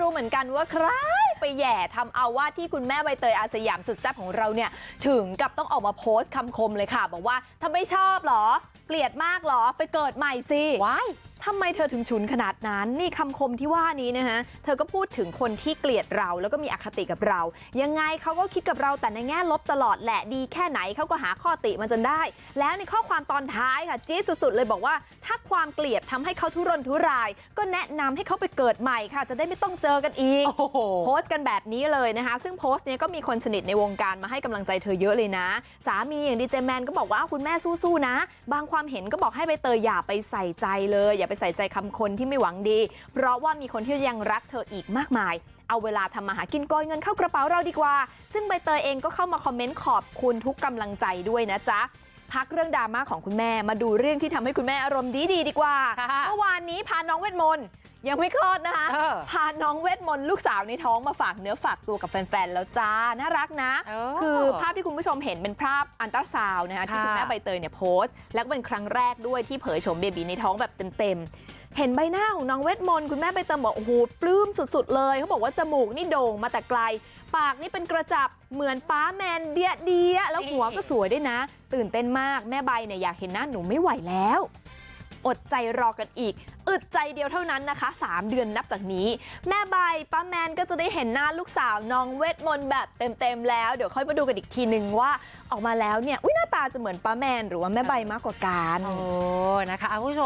รู้เหมือนกันว่าใครไปแหย่ทำเอาว่าที่คุณแม่ใบเตยอาสยามสุดแซ่บของเราเนี่ยถึงกับต้องออกมาโพสต์คำคมเลยค่ะ บอกว่าถ้าไม่ชอบหรอ เกลียดมากหรอไปเกิดใหม่สิว้ายทำไมเธอถึงฉุนขนาดนั้น นี่คำคมที่ว่านี้นะฮะ เธอก็พูดถึงคนที่เกลียดเราแล้วก็มีอคติกับเรา ยังไงเขาก็คิดกับเราแต่ในแง่ลบตลอดแหละดีแค่ไหนเขาก็หาข้อติมันจนได้ แล้วในข้อความตอนท้ายค่ะ จี๊ดสุดๆเลยบอกว่า ความเกลียดทำให้เขาทุรนทุราย ก็แนะนำให้เขาไปเกิดใหม่ค่ะ จะได้ไม่ต้องเจอกันอีกโอ้โหโพสต์กันแบบนี้เลยนะคะ ซึ่งโพสต์เนี้ยก็มีคนสนิทในวงการมาให้กำลังใจเธอเยอะเลยนะ สามีอย่างดีเจแมนก็บอกว่าอ้าวคุณแม่สู้ๆนะ บางความเห็นก็บอกให้ใบเตยอย่าไปใส่ใจเลย อย่าไปใส่ใจคำคนที่ไม่หวังดี เพราะว่ามีคนที่ยังรักเธออีกมากมายเอาเวลาทำมาหากินโกยเงินเข้ากระเป๋าเราดีกว่า ซึ่งใบเตยเองก็เข้ามาคอมเมนต์ขอบคุณทุกกำลังใจด้วยนะจ๊ะ พักเรื่องดราม่าของคุณแม่มาดูเรื่องที่ทำให้คุณแม่อารมณ์ดีดีๆดีกว่าค่ะเมื่อวานนี้พาน้องเวทมนต์ยังไม่คลอดนะคะเออพาน้องเวทมนต์ลูกสาวในท้องมาฝากเนื้อฝากตัวกับแฟนๆแล้วจ้าน่ารักนะเออคือภาพที่คุณผู้ชมเห็นเป็นภาพอันตราซาวน์นะคะที่ค่ะคุณแม่ใบเตยเนี่ยโพสต์ แล้วก็เป็นครั้งแรกด้วยที่เผยโฉมเบบีในท้องแบบเต็มๆ เห็นใบหน้าของน้องเวทมนต์คุณแม่ใบเตยบอกโอ้โหปลื้มสุดๆเลยเขาบอกว่าจมูกนี่โด่งมาแต่ไกล ปากนี่เป็นกระจับเหมือนป้าแมนเดียเดียแล้วหัวก็สวยด้วยนะ ตื่นเต้นมากแม่ใบเนี่ยอยากเห็นหน้าหนูไม่ไหวแล้ว อดใจรอกันอีก อึดใจเดียวเท่านั้นนะคะ 3 เดือนนับจากนี้ แม่ใบป้าแมนก็จะได้เห็นหน้าลูกสาวน้องเวทมนต์แบบเต็มๆแล้วเดี๋ยวค่อยมาดูกันอีกทีนึงว่าออกมาแล้วเนี่ยอุ้ยหน้าตาจะเหมือนป้าแมนหรือว่าแม่ใบมากกว่ากันโอ้นะคะคุณผู้ชม